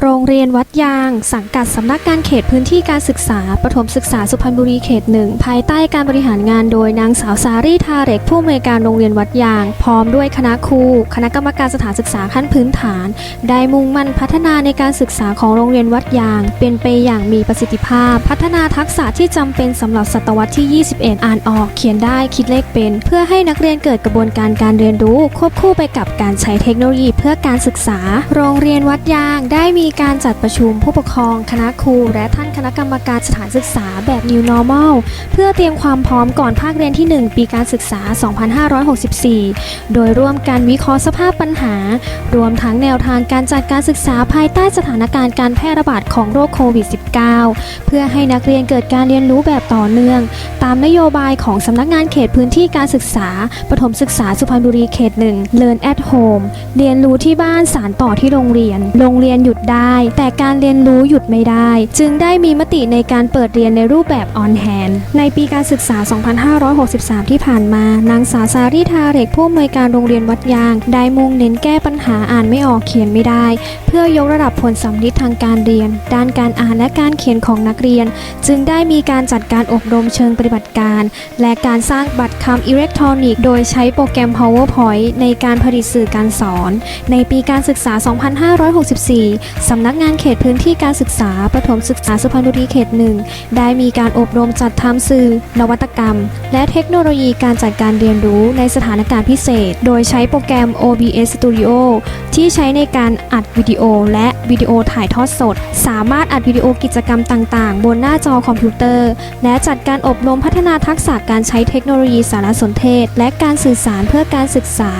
โรงเรียนวัดยาง สังกัดสำนักงานเขตพื้นที่การศึกษา ประถมศึกษาสุพรรณบุรีเขตหนึ่งภายใต้การบริหารงานโดยนางสาวสารีทาเรกผู้อำนวยการโรงเรียนวัดยาง พร้อมด้วยคณะครูคณะกรรมการสถานศึกษาขั้นพื้นฐาน ได้มุ่งมั่นพัฒนาในการศึกษาของโรงเรียนวัดยาง เป็นไปอย่างมีประสิทธิภาพ พัฒนาทักษะที่จำเป็นสำหรับศตวรรษที่ 21 อ่านออก เขียนได้คิดเลขเป็น เพื่อให้นักเรียนเกิดกระบวนการการเรียนรู้ ควบคู่ไปกับการใช้เทคโนโลยีเพื่อการศึกษา โรงเรียนวัดยางได้มีีการจัดประชุมผู้ปกครอง คณะครู และท่านคณะกรรมการสถานศึกษาแบบ New Normal เพื่อเตรียมความพร้อมก่อนภาคเรียนที่ 1 ปีการศึกษา 2564 โดยร่วมกันวิเคราะห์สภาพปัญหา รวมทั้งแนวทางการจัดการศึกษาภายใต้สถานการณ์การแพร่ระบาดของโรคโควิด -19 เพื่อให้นักเรียนเกิดการเรียนรู้แบบต่อเนื่อง ตามนโยบายของสำนักงานเขตพื้นที่การศึกษา ประถมศึกษาสุพรรณบุรีเขตหนึ่ง Learn at Home เรียนรู้ที่บ้านสารต่อที่โรงเรียน โรงเรียนหยุดได้แต่การเรียนรู้หยุดไม่ได้ จึงได้มีมติในการเปิดเรียนในรูปแบบออนแฮนในปีการศึกษา 2563 ที่ผ่านมา นางสาวสารีทาเรกผู้อำนวยการโรงเรียนวัดยาง ได้มุ่งเน้นแก้ปัญหาอ่านไม่ออกเขียนไม่ได้ เพื่อยกระดับผลสัมฤทธิ์ทางการเรียน ด้านการอ่านและการเขียนของนักเรียน จึงได้มีการจัดการอบรมเชิงปฏิบัติการ และการสร้างบัตรคำอิเล็กทรอนิกส์โดยใช้โปรแกรม PowerPoint ในการผลิตสื่อการสอน ในปีการศึกษา 2564สำนักงานเขตพื้นที่การศึกษาประถมศึกษาสุพรรณบุรีเขตหนึ่งได้มีการอบรมจัดทำสื่อ นวัตกรรม และเทคโนโลยีการจัดการเรียนรู้ในสถานการณ์พิเศษ โดยใช้โปรแกรม OBS Studio ที่ใช้ในการอัดวิดีโอและวิดีโอถ่ายทอดสด สามารถอัดวิดีโอกิจกรรมต่างๆ บนหน้าจอคอมพิวเตอร์ และจัดการอบรมพัฒนาทักษะการใช้เทคโนโลยีสารสนเทศ และการสื่อสารเพื่อการศึกษา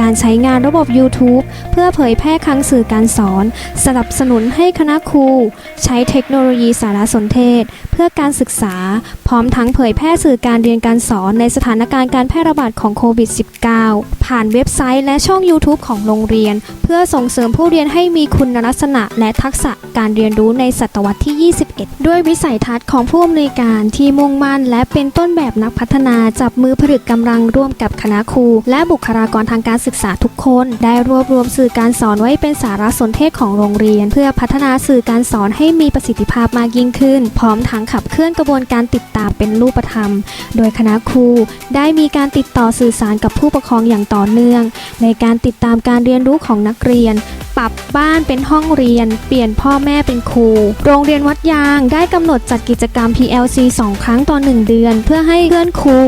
การใช้งานระบบ YouTube เพื่อเผยแพร่คลังสื่อการสอนสนับสนุนให้คณะครูใช้เทคโนโลยีสารสนเทศ เพื่อการศึกษา พร้อมทั้งเผยแพร่สื่อการเรียนการสอนในสถานการณ์การแพร่ระบาดของโควิด -19 ผ่านเว็บไซต์และช่อง YouTube ของโรงเรียน เพื่อส่งเสริมผู้เรียนให้มีคุณลักษณะและทักษะการเรียนรู้ในศตวรรษที่ 21 ด้วยวิสัยทัศน์ของผู้อำนวยการที่มุ่งมั่น และเป็นต้นแบบนักพัฒนาจับมือผลึกกำลังร่วมกับคณะครู และบุคลากรทางการศึกษาทุกคน ได้รวบรวมสื่อการสอนไว้เป็นสารสนเทศของโรงเรียนเพื่อพัฒนาสื่อการสอนให้มีประสิทธิภาพมากยิ่งขึ้น พร้อมทั้งขับเคลื่อนกระบวนการติดตามเป็นรูปธรรม โดยคณะครูได้มีการติดต่อสื่อสารกับผู้ปกครองอย่างต่อเนื่อง ในการติดตามการเรียนรู้ของนักเรียน ปรับบ้านเป็นห้องเรียน เปลี่ยนพ่อแม่เป็นครู โรงเรียนวัดยางได้กำหนดจัดกิจกรรม PLC 2 ครั้งต่อ 1 เดือน เพื่อให้เพื่อนครู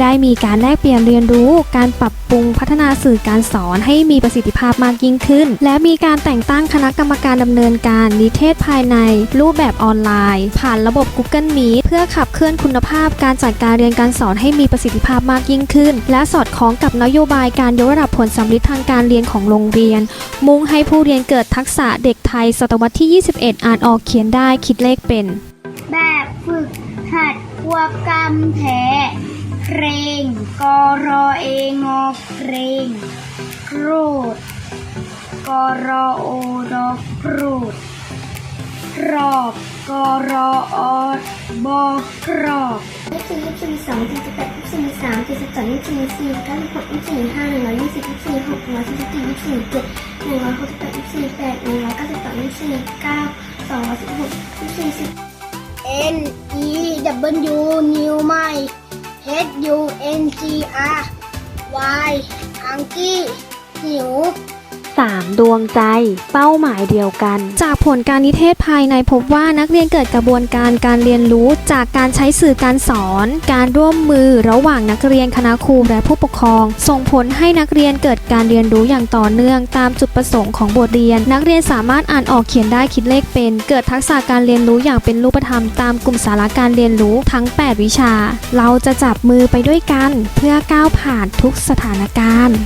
ได้มีการแลกเปลี่ยนเรียนรู้ การปรับปรุงพัฒนาสื่อการสอนให้มีประสิทธิภาพมากยิ่งขึ้น และมีการแต่งตั้งคณะกรรมการดำเนินการนิเทศภายใน รูปแบบออนไลน์ ผ่านระบบ Google Meet เพื่อขับเคลื่อนคุณภาพ การจัดการเรียนการสอนให้มีประสิทธิภาพมากยิ่งขึ้น และสอดคล้องกับนโยบายการยกระดับผลสัมฤทธิ์ทางการเรียนของโรงเรียน มุ่งให้ผู้เรียนเกิดทักษะเด็กไทย ศตวรรษที่ 21 อ่านออกเขียนได้คิดเลขเป็น แบบฝึกหัดควบกรรมแถเพลงกรอเองอเพลงกรูดกรอโอดอกรูด รอบกรออบอกรอบยี่สิบยี่สิบสองยี่สิบแปดยี่สิบสามยี่สิบสองยี่สิบสี่เก้าสิบหกยี่สิบห้าหนึ่งร้อยยี่สิบยี่สิบหกหนึ่งร้อยสี่สิบสี่ยี่สิบเจ็ดหนึ่งร้อยหกสิบแปดยี่สิบแปดหนึ่งร้อยเก้าสิบสองยี่สิบเก้าสองร้อยสิบหกยี่สิบสิบ N E W New ใหม่ H U N G R Y อังกี้หิว 3 ดวงใจ เป้าหมายเดียวกัน จากผลการนิเทศภายในพบว่านักเรียนเกิดกระบวนการการเรียนรู้จากการใช้สื่อการสอน การร่วมมือระหว่างนักเรียนคณะครูและผู้ปกครอง ส่งผลให้นักเรียนเกิดการเรียนรู้อย่างต่อเนื่อง ตามจุดประสงค์ของบทเรียน นักเรียนสามารถอ่านออกเขียนได้คิดเลขเป็น เกิดทักษะการเรียนรู้อย่างเป็นรูปธรรมตามกลุ่มสาระการเรียนรู้ทั้ง 8 วิชา เราจะจับมือไปด้วยกัน เพื่อก้าวผ่านทุกสถานการณ์